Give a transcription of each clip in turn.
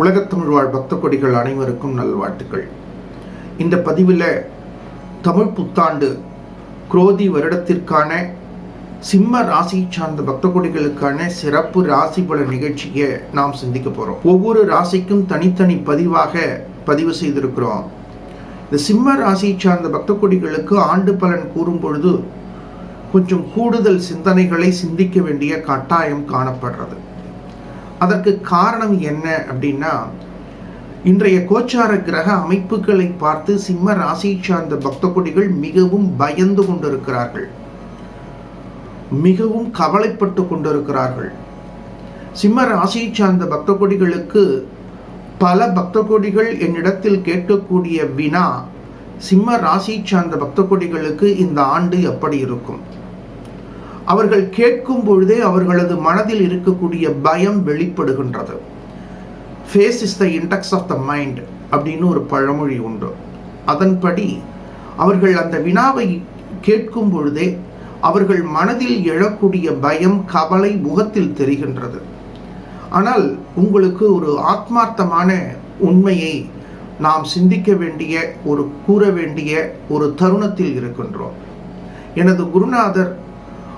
உலகத்தமிழ் வாழ் பக்த கொடிகள் அனைவருக்கும் நல்வாழ்த்துக்கள். இந்த பதிவில் தமிழ் புத்தாண்டு குரோதி வருடத்திற்கான சிம்ம ராசி சார்ந்த பக்த கொடிகளுக்கான சிறப்பு ராசி பல நிகழ்ச்சியை நாம் சிந்திக்க போகிறோம் ஒவ்வொரு ராசிக்கும் தனித்தனி பதிவாக பதிவு செய்திருக்கிறோம். இந்த சிம்ம ராசி சார்ந்த பக்த கொடிகளுக்கு ஆண்டு பலன் கூறும் பொழுது கொஞ்சம் கூடுதல் சிந்தனைகளை சிந்திக்க வேண்டிய கட்டாயம் காணப்படுறது. அதற்கு காரணம் என்ன அப்படின்னா இன்றைய கோச்சார கிரக அமைப்புகளை பார்த்து சிம்ம ராசி சார்ந்த பக்த கொடிகள் மிகவும் பயந்து கொண்டிருக்கிறார்கள். மிகவும் கவலைப்பட்டு கொண்டிருக்கிறார்கள். சிம்ம ராசி சார்ந்த பக்த கொடிகளுக்கு பல பக்த கொடிகள் என்னிடத்தில் கேட்கக்கூடிய வினா சிம்ம ராசி சார்ந்த பக்த கொடிகளுக்கு இந்த ஆண்டு எப்படி இருக்கும்? அவர்கள் கேட்கும் பொழுதே அவர்களது மனதில் இருக்கக்கூடிய பயம் வெளிப்படுகின்றது. Face is the index of the mind அப்படின்னு ஒரு பழமொழி உண்டு. அதன்படி அவர்கள் அந்த வினாவை கேட்கும் பொழுதே அவர்கள் மனதில் எழக்கூடிய பயம் கவலை முகத்தில் தெரிகின்றது. ஆனால் உங்களுக்கு ஒரு ஆத்மார்த்தமான உண்மையை நாம் சிந்திக்க வேண்டிய ஒரு கூற வேண்டிய ஒரு தருணத்தில் இருக்கின்றோம். எனது குருநாதர்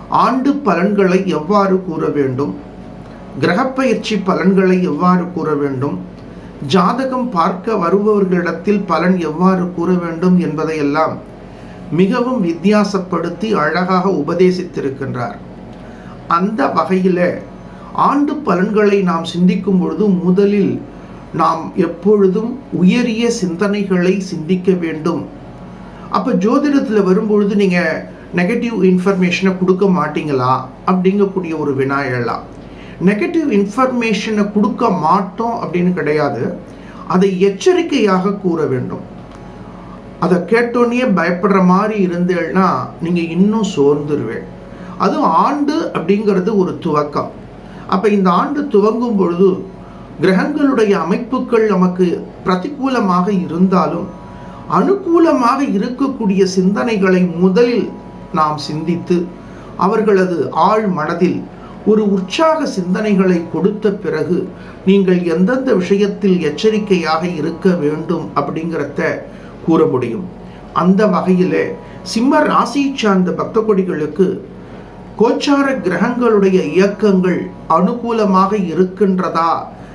ஆண்டு பலன்களை எவ்வாறு கூற வேண்டும்? கிரகப்பயிற்சி பலன்களை எவ்வாறு கூற வேண்டும்? ஜாதகம் பார்க்க வருபவர்களிடத்தில் பலன் எவ்வாறு கூற வேண்டும் என்பதையெல்லாம் மிகவும் வித்தியாசப்படுத்தி அழகாக உபதேசித்திருக்கின்றார். அந்த வகையில் ஆண்டு பலன்களை நாம் சிந்திக்கும் பொழுது முதலில் நாம் எப்பொழுதும் உயரிய சிந்தனைகளை சிந்திக்க வேண்டும். அப்போ ஜோதிடத்தில் வரும்பொழுது நீங்கள் நெகட்டிவ் இன்ஃபர்மேஷனை கொடுக்க மாட்டீங்களா? அப்படிங்கக்கூடிய ஒரு வினா எழலாம் நெகட்டிவ் இன்ஃபர்மேஷனை கொடுக்க மாட்டோம் அப்படின்னு கிடையாது. அதை எச்சரிக்கையாக கூற வேண்டும். அதை கேட்டோன்னே பயப்படுற மாதிரி இருந்தேன்னா நீங்கள் இன்னும் சோர்ந்துருவேன் அதுவும் ஆண்டு அப்படிங்கிறது ஒரு துவக்கம். அப்போ இந்த ஆண்டு துவங்கும் பொழுது கிரகங்களுடைய அமைப்புகள் நமக்கு பிரதிகூலமாக இருந்தாலும் அனுகூலமாக இருக்கக்கூடிய சிந்தனைகளை முதலில் நாம் சிந்தித்து அவர்களது ஆழ் மனதில் ஒரு உற்சாக சிந்தனைகளை கொடுத்த பிறகு நீங்கள் எந்தெந்த விஷயத்தில் எச்சரிக்கையாக இருக்க வேண்டும் அப்படிங்கிறத கூற முடியும். அந்த வகையில் சிம்ம ராசி சார்ந்த பக்த கொடிகளுக்கு கோச்சார கிரகங்களுடைய இயக்கங்கள் அனுகூலமாக இருக்கின்றதா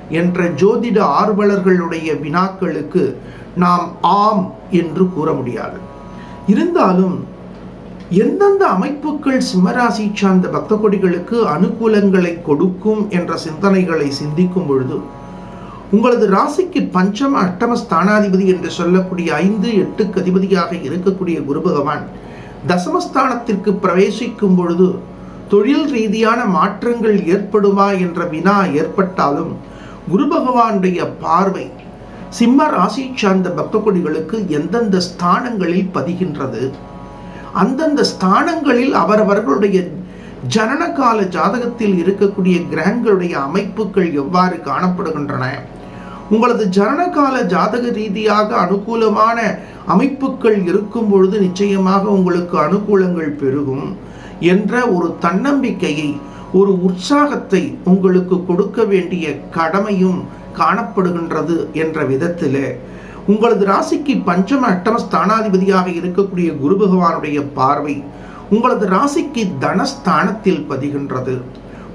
என்ற ஜோதிட ஆர்வலர்களுடைய வினாக்களுக்கு நாம் ஆம் என்று கூற முடியாது. இருந்தாலும் எந்தெந்த அமைப்புகள் சிம்மராசி சார்ந்த பக்த கொடிகளுக்கு அனுகூலங்களை கொடுக்கும் என்ற சிந்தனைகளை சிந்திக்கும் பொழுது உங்களது ராசிக்கு பஞ்சம அட்டம ஸ்தானாதிபதி என்று சொல்லக்கூடிய ஐந்து எட்டுக்கு அதிபதியாக இருக்கக்கூடிய குரு பகவான் தசமஸ்தானத்திற்கு பிரவேசிக்கும் பொழுது தொழில் ரீதியான மாற்றங்கள் ஏற்படுமா என்ற வினா ஏற்பட்டாலும் குரு பகவானுடைய பார்வை சிம்ம ராசி சார்ந்த பக்த கொடிகளுக்கு எந்தெந்த ஸ்தானங்களில் பதிகின்றது அந்தந்த ஸ்தானங்களில் அவரவர்களுடைய ஜனனகால ஜாதகத்தில் இருக்கக்கூடிய கிரகங்களுடைய அமைப்புகள் எவ்வாறு காணப்படுகின்றன? உங்களது ஜனனகால ஜாதக ரீதியாக அனுகூலமான அமைப்புகள் இருக்கும் பொழுது நிச்சயமாக உங்களுக்கு அனுகூலங்கள் பெருகும் என்ற ஒரு தன்னம்பிக்கையை ஒரு உற்சாகத்தை உங்களுக்கு கொடுக்க வேண்டிய கடமையும் காணப்படுகின்றது என்ற விதத்தில். உங்களது ராசிக்கு பஞ்சம அட்டம ஸ்தானாதிபதியாக இருக்கக்கூடிய குரு பகவானுடைய பார்வை உங்களது ராசிக்கு தனஸ்தானத்தில் பதிகின்றது.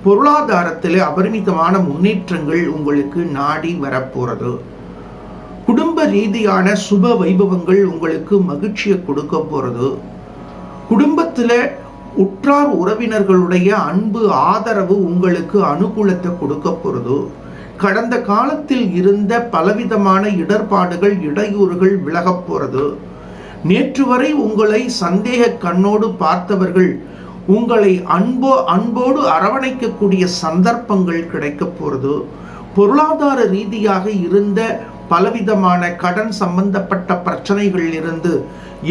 பொருளாதாரத்தில் அபரிமிதமான முன்னேற்றங்கள் உங்களுக்கு நாடி வரப்போறது. குடும்ப ரீதியான சுப வைபவங்கள் உங்களுக்கு மகிழ்ச்சியை கொடுக்க போறது. குடும்பத்தில் உற்றார் உறவினர்களுடைய அன்பு ஆதரவு உங்களுக்கு அனுகூலத்தை கொடுக்க போறது. கடந்த காலத்தில் இருந்த பலவிதமான இடர்பாடுகள் இடையூறுகள் விலகப் போகிறது நேற்று வரை உங்களை சந்தேக கண்ணோடு பார்த்தவர்கள் உங்களை அன்போ அன்போடு அரவணைக்கக்கூடிய சந்தர்ப்பங்கள் கிடைக்க போகிறது பொருளாதார ரீதியாக இருந்த பலவிதமான கடன் சம்பந்தப்பட்ட பிரச்சனைகளில் இருந்து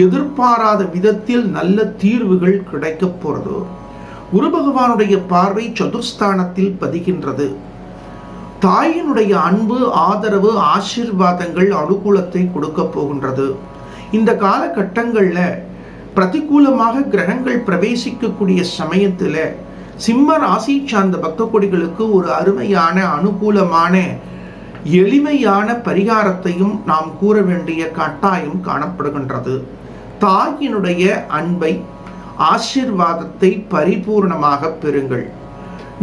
எதிர்பாராத விதத்தில் நல்ல தீர்வுகள் கிடைக்க போகிறது குரு பகவானுடைய பார்வை சதுர்ஸ்தானத்தில் பதிகின்றது. தாயினுடைய அன்பு ஆதரவு ஆசிர்வாதங்கள் அனுகூலத்தை கொடுக்க போகின்றது. இந்த காலகட்டங்களில் பிரதிகூலமாக கிரகங்கள் பிரவேசிக்கக்கூடிய சமயத்தில் சிம்ம ராசி சார்ந்த பக்த கொடிகளுக்கு ஒரு அருமையான அனுகூலமான எளிமையான பரிகாரத்தையும் நாம் கூற வேண்டிய கட்டாயம் காணப்படுகின்றது. தாயினுடைய அன்பை ஆசிர்வாதத்தை பரிபூர்ணமாக பெறுங்கள்.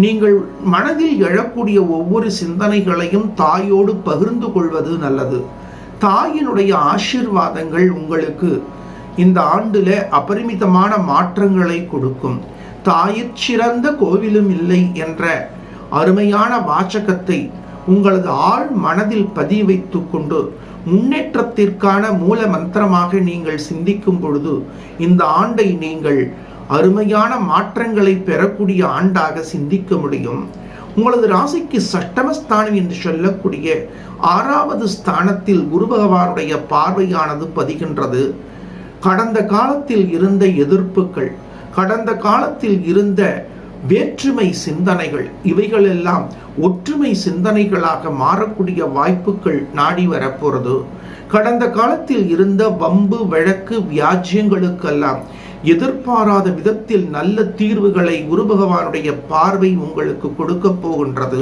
நீங்கள் மனதில் எழக்கூடிய ஒவ்வொரு சிந்தனைகளையும் தாயோடு பகிர்ந்து கொள்வது நல்லது. தாயினுடைய ஆசிர்வாதங்கள் உங்களுக்கு இந்த ஆண்டுல அபரிமிதமான மாற்றங்களை கொடுக்கும். தாயிற் சிறந்த கோவிலும் இல்லை என்ற அருமையான வாசகத்தை உங்களது ஆழ் மனதில் பதிய வைத்து கொண்டு முன்னேற்றத்திற்கான மூல மந்திரமாக நீங்கள் சிந்திக்கும் பொழுது இந்த ஆண்டை நீங்கள் அருமையான மாற்றங்களை பெறக்கூடிய ஆண்டாக சிந்திக்க முடியும். உங்களது ராசிக்கு சட்டமஸ்தானம் என்று சொல்லக்கூடிய ஆறாவது ஸ்தானத்தில் குரு பகவானுடைய பார்வையானது பதிகின்றது. கடந்த காலத்தில் இருந்த எதிர்ப்புகள் கடந்த காலத்தில் இருந்த வேற்றுமை சிந்தனைகள் இவைகளெல்லாம் ஒற்றுமை சிந்தனைகளாக மாறக்கூடிய வாய்ப்புகள் நாடி வரப்போகிறது கடந்த காலத்தில் இருந்த வம்பு வழக்கு வியாஜ்யங்களுக்கெல்லாம் எதிர்பாராத விதத்தில் நல்ல தீர்வுகளை குருபகவானுடைய பார்வை உங்களுக்கு கொடுக்க போகின்றது.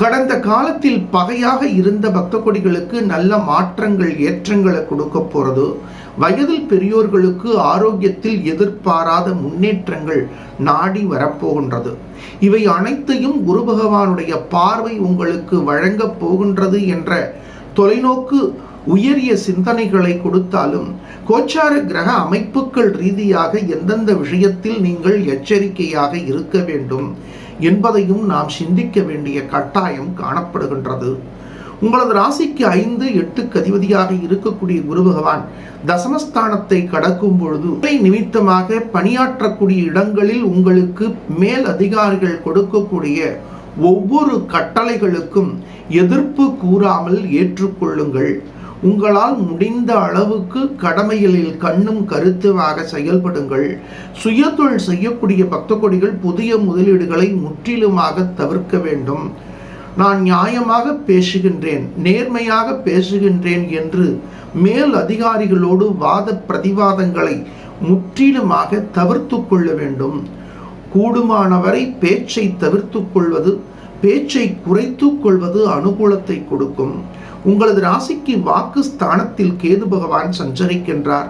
கடந்த காலத்தில் பகையாக இருந்த பக்த கொடிகளுக்கு நல்ல மாற்றங்கள் ஏற்றங்களை கொடுக்க போறது. வயதில் பெரியோர்களுக்கு ஆரோக்கியத்தில் எதிர்பாராத முன்னேற்றங்கள் நாடி வரப்போகின்றது. இவை அனைத்தையும் குரு பகவானுடைய பார்வை உங்களுக்கு வழங்கப் போகின்றது என்ற தொலைநோக்கு உயரிய சிந்தனைகளை கொடுத்தாலும் கோச்சார கிரக அமைப்புகள் ரீதியாக எந்தெந்த விஷயத்தில் நீங்கள் எச்சரிக்கையாக இருக்க வேண்டும் என்பதையும் நாம் சிந்திக்க வேண்டிய கட்டாயம் காணப்படுகின்றது. உங்களது ராசிக்கு ஐந்து எட்டு கதிபதியாக இருக்கக்கூடிய குரு பகவான் தசமஸ்தானத்தை கடக்கும் பொழுது நிமித்தமாக பணியாற்றக்கூடிய இடங்களில் உங்களுக்கு மேல் அதிகாரிகள் கொடுக்கக்கூடிய ஒவ்வொரு கட்டளைகளுக்கும் எதிர்ப்பு கூறாமல் ஏற்றுக்கொள்ளுங்கள். உங்களால் முடிந்த அளவுக்கு கடமைகளில் கண்ணும் கருத்துவாக செயல்படுங்கள். சுயதொழில் செய்யக்கூடிய பக்த கொடிகள் புதிய முதலீடுகளை முற்றிலுமாக தவிர்க்க வேண்டும். நான் நியாயமாக பேசுகின்றேன் நேர்மையாக பேசுகின்றேன் என்று மேல் அதிகாரிகளோடு வாத பிரதிவாதங்களை முற்றிலுமாக தவிர்த்து கொள்ள வேண்டும். கூடுமானவரை பேச்சை தவிர்த்து கொள்வது பேச்சை குறைத்து கொள்வது அனுகூலத்தை கொடுக்கும். உங்களது ராசிக்கு வாக்கு ஸ்தானத்தில் கேது பகவான் சஞ்சரிக்கின்றார்.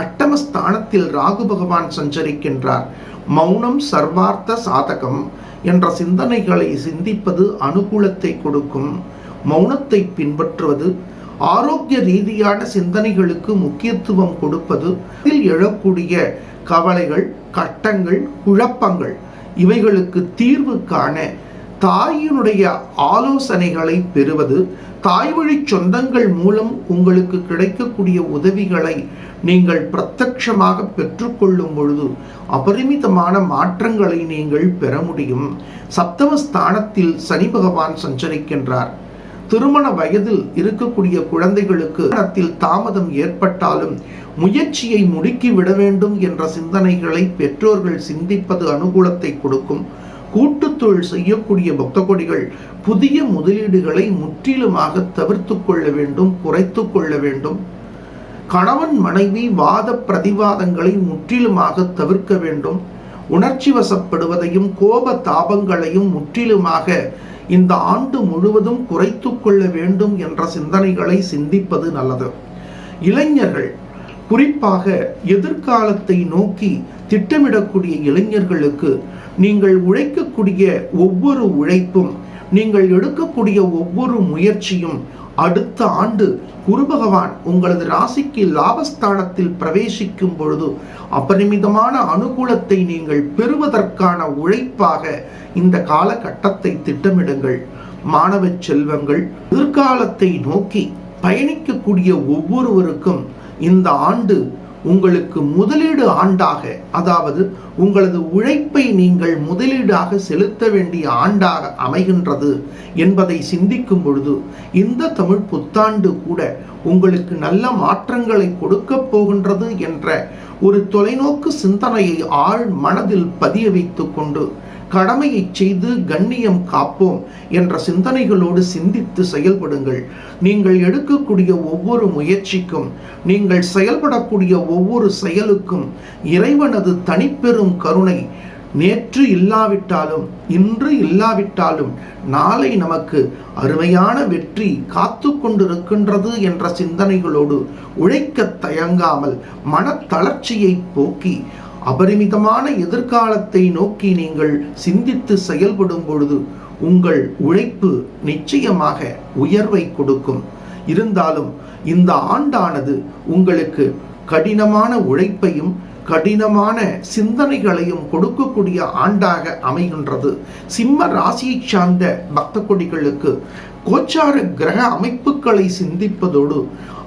அட்டம ஸ்தானத்தில் ராகு பகவான் சஞ்சரிக்கின்றார். மௌனம் சர்வார்த்த சாதகம் என்ற சிந்தனைகளை சிந்திப்பது அனுகூலத்தை கொடுக்கும். மௌனத்தை பின்பற்றுவது ஆரோக்கிய ரீதியான சிந்தனைகளுக்கு முக்கியத்துவம் கொடுப்பது இதில் எழக்கூடிய கவலைகள் கட்டங்கள் குழப்பங்கள் இவைகளுக்கு தீர்வு காண தாயினுடைய ஆலோசனைகளை பெறுவது தாய்வழி சொந்தங்கள் மூலம் உங்களுக்கு கிடைக்கக்கூடிய உதவிகளை நீங்கள் பிரத்யமாக பெற்றுக்கொள்ளும் பொழுது அபரிமிதமான மாற்றங்களை நீங்கள் பெற முடியும். சப்தம ஸ்தானத்தில் சனி பகவான் சஞ்சரிக்கின்றார். திருமண வயதில் இருக்கக்கூடிய குழந்தைகளுக்கு தாமதம் ஏற்பட்டாலும் முயற்சியை முடுக்கி விட வேண்டும் என்ற சிந்தனைகளை பெற்றோர்கள் சிந்திப்பது அனுகூலத்தை கொடுக்கும். கூட்டு தொழில் செய்யக்கூடிய பக்த கொடிகள் புதிய முதலீடுகளை முற்றிலுமாக தவிர்த்து கொள்ள வேண்டும் குறைத்து கொள்ள வேண்டும். கணவன் மனைவி வாத பிரதிவாதங்களை முற்றிலுமாக தவிர்க்க வேண்டும். உணர்ச்சி வசப்படுவதையும் கோப தாபங்களையும் முற்றிலுமாக இந்த ஆண்டு முழுவதும் குறைத்து கொள்ள வேண்டும் என்ற சிந்தனைகளை சிந்திப்பது நல்லது. இளைஞர்கள் குறிப்பாக எதிர்காலத்தை நோக்கி திட்டமிடக்கூடிய இளைஞர்களுக்கு நீங்கள் உழைக்கக்கூடிய ஒவ்வொரு உழைப்பும் நீங்கள் எடுக்கக்கூடிய ஒவ்வொரு முயற்சியும் அடுத்த ஆண்டு குரு பகவான் உங்களது ராசிக்கு லாபஸ்தானத்தில் பிரவேசிக்கும் பொழுது அபரிமிதமான அனுகூலத்தை நீங்கள் பெறுவதற்கான உழைப்பாக இந்த காலகட்டத்தை திட்டமிடுங்கள். மாணவ செல்வங்கள் எதிர்காலத்தை நோக்கி பயணிக்கக்கூடிய ஒவ்வொருவருக்கும் இந்த ஆண்டு உங்களுக்கு முதலீடு ஆண்டாக அதாவது உங்களது உழைப்பை நீங்கள் முதலீடாக செலுத்த வேண்டிய ஆண்டாக அமைகின்றது என்பதை சிந்திக்கும் பொழுது இந்த தமிழ் புத்தாண்டு கூட உங்களுக்கு நல்ல மாற்றங்களை கொடுக்க போகின்றது என்ற ஒரு தொலைநோக்கு சிந்தனையை ஆழ் மனதில் பதிய வைத்து கொண்டு கடமையை செய்து கண்ணியம் காப்போம் என்ற சிந்தனைகளோடு சிந்தித்து செயல்படுங்கள். நீங்கள் எடுக்கக்கூடிய ஒவ்வொரு முயற்சிக்கும் நீங்கள் செயல்படக்கூடிய ஒவ்வொரு செயலுக்கும் இறைவனது தனிப்பெரும் கருணை நேற்று இல்லாவிட்டாலும் இன்று இல்லாவிட்டாலும் நாளை நமக்கு அருமையான வெற்றி காத்து கொண்டிருக்கின்றது என்ற சிந்தனைகளோடு உழைக்க தயங்காமல் மனத்தளர்ச்சியை போக்கி அபரிமிதமான எதிர்காலத்தை நோக்கி நீங்கள் சிந்தித்து செயல்படும் பொழுது உங்கள் உழைப்பு நிச்சயமாக உயர்வை கொடுக்கும். இருந்தாலும் இந்த ஆண்டானது உங்களுக்கு கடினமான உழைப்பையும் கடினமான சிந்தனைகளையும் கொடுக்கக்கூடிய ஆண்டாக அமைகின்றது. சிம்ம ராசியை சார்ந்த பக்த கொடிகளுக்கு கோச்சார கிரக அமைப்புகளை சிந்திப்பதோடு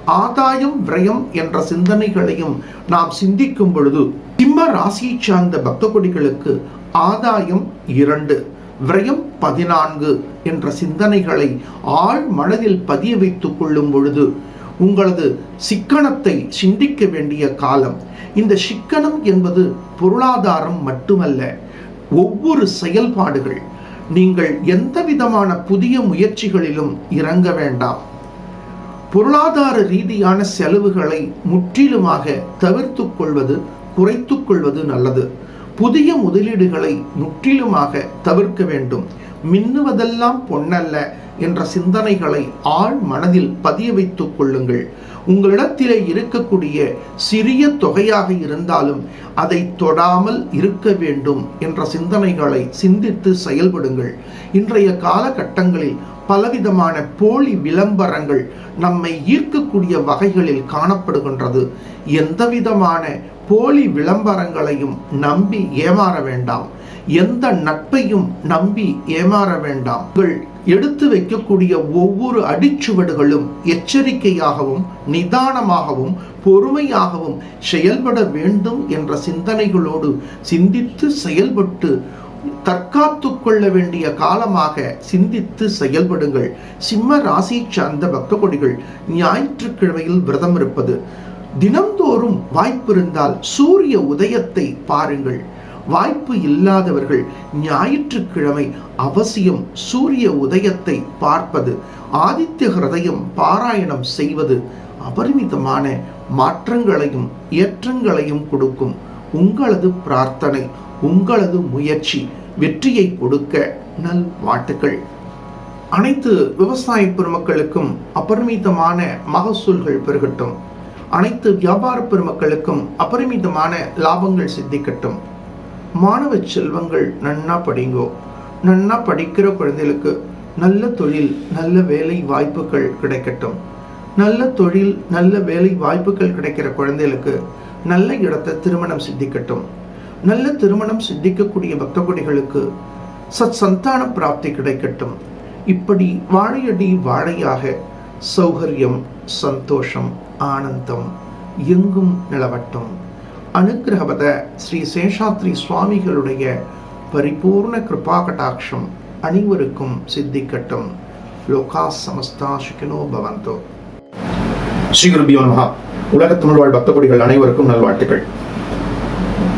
ஆதாயம் விரயம் என்ற சிந்தனைகளையும் நாம் சிந்திக்கும் பொழுது சிம்ம ராசியை சார்ந்த பக்த கொடிகளுக்கு ஆதாயம் இரண்டு விரயம் பதினான்கு என்ற சிந்தனைகளை ஆழ் மனதில் பதிய வைத்துக் கொள்ளும் பொழுது உங்களது சிக்கனத்தை சிந்திக்க வேண்டிய காலம். இந்த சிக்கனம் என்பது பொருளாதாரம் மட்டுமல்ல ஒவ்வொரு செயல்பாடுகள். நீங்கள் எந்த விதமான புதிய முயற்சிகளிலும் இறங்க வேண்டாம். பொருளாதார ரீதியான செலவுகளை முற்றிலுமாக தவிர்த்து கொள்வது குறைத்து கொள்வது நல்லது. புதிய முதலீடுகளை முற்றிலுமாக தவிர்க்க வேண்டும். மின்னுவதெல்லாம் பொன்னல்ல என்ற சிந்தனைகளை ஆழ் மனதில் பதிய வைத்துக் கொள்ளுங்கள். உங்களிடத்திலே இருக்கக்கூடிய சிறிய தொகையாக இருந்தாலும் அதை தொடாமல் இருக்க வேண்டும் என்ற சிந்தனைகளை சிந்தித்து செயல்படுங்கள். இன்றைய காலகட்டங்களில் பலவிதமான போலி விளம்பரங்கள் நம்மை ஈர்க்கக்கூடிய வகைகளில் காணப்படுகின்றது. எந்த விதமான போலி விளம்பரங்களையும் நம்பி ஏமாற வேண்டாம். எந்த நட்பையும் நம்பி ஏமாற வேண்டாம். எடுத்து வைக்கக்கூடிய ஒவ்வொரு அடிச்சுவடுகளும் எச்சரிக்கையாகவும் நிதானமாகவும் பொறுமையாகவும் செயல்பட வேண்டும் என்ற சிந்தனைகளோடு சிந்தித்து செயல்பட்டு தற்காத்து கொள்ள வேண்டிய காலமாக சிந்தித்து செயல்படுங்கள். சிம்ம ராசி சார்ந்த பக்த கொடிகள் ஞாயிற்றுக்கிழமையில் விரதம் இருப்பது. தினந்தோறும் வாய்ப்பு இருந்தால் சூரிய உதயத்தை பாருங்கள். வாய்ப்பு இல்லாதவர்கள் ஞாயிற்றுக்கிழமை அவசியம் சூரிய உதயத்தை பார்ப்பது. ஆதித்ய ஹிரதயம் பாராயணம் செய்வது அபரிமிதமான மாற்றங்களையும் ஏற்றங்களையும் கொடுக்கும். உங்களது பிரார்த்தனை உங்களது முயற்சி வெற்றியை கொடுக்க நல் வாழ்த்துக்கள். அனைத்து விவசாய பெருமக்களுக்கும் அபரிமிதமான மகசூல்கள் பெருகட்டும். அனைத்து வியாபார பெருமக்களுக்கும் அபரிமிதமான லாபங்கள் சித்திக்கட்டும். மாணவ செல்வங்கள் நன்னா படிங்கோ. நன்னா படிக்கிற குழந்தைகளுக்கு நல்ல தொழில் நல்ல வேலை வாய்ப்புகள் கிடைக்கட்டும். நல்ல தொழில் நல்ல வேலை வாய்ப்புகள் கிடைக்கிற குழந்தைகளுக்கு நல்ல இடத்தை திருமணம் சித்திக்கட்டும். நல்ல திருமணம் சித்திக்கக்கூடிய பக்த கொடிகளுக்கு சத் சந்தான பிராப்தி கிடைக்கட்டும். இப்படி வாழையடி வாழையாக சௌகரியம் சந்தோஷம் ஆனந்தம் எங்கும் நிலவட்டும். அனுகிரகவத ஸ்ரீ சேஷாத்ரி சுவாமிகளுடைய பரிபூர்ண கிருபா கடாட்சம் அனைவருக்கும் சித்திக்கட்டும். லோகா சமஸ்தா சுகினோ பவந்தோ. ஸ்ரீ குருபியோ மகா உலக தமிழ் வாழ் பக்த கொடிகள் அனைவருக்கும் நல்வாழ்த்துக்கள்.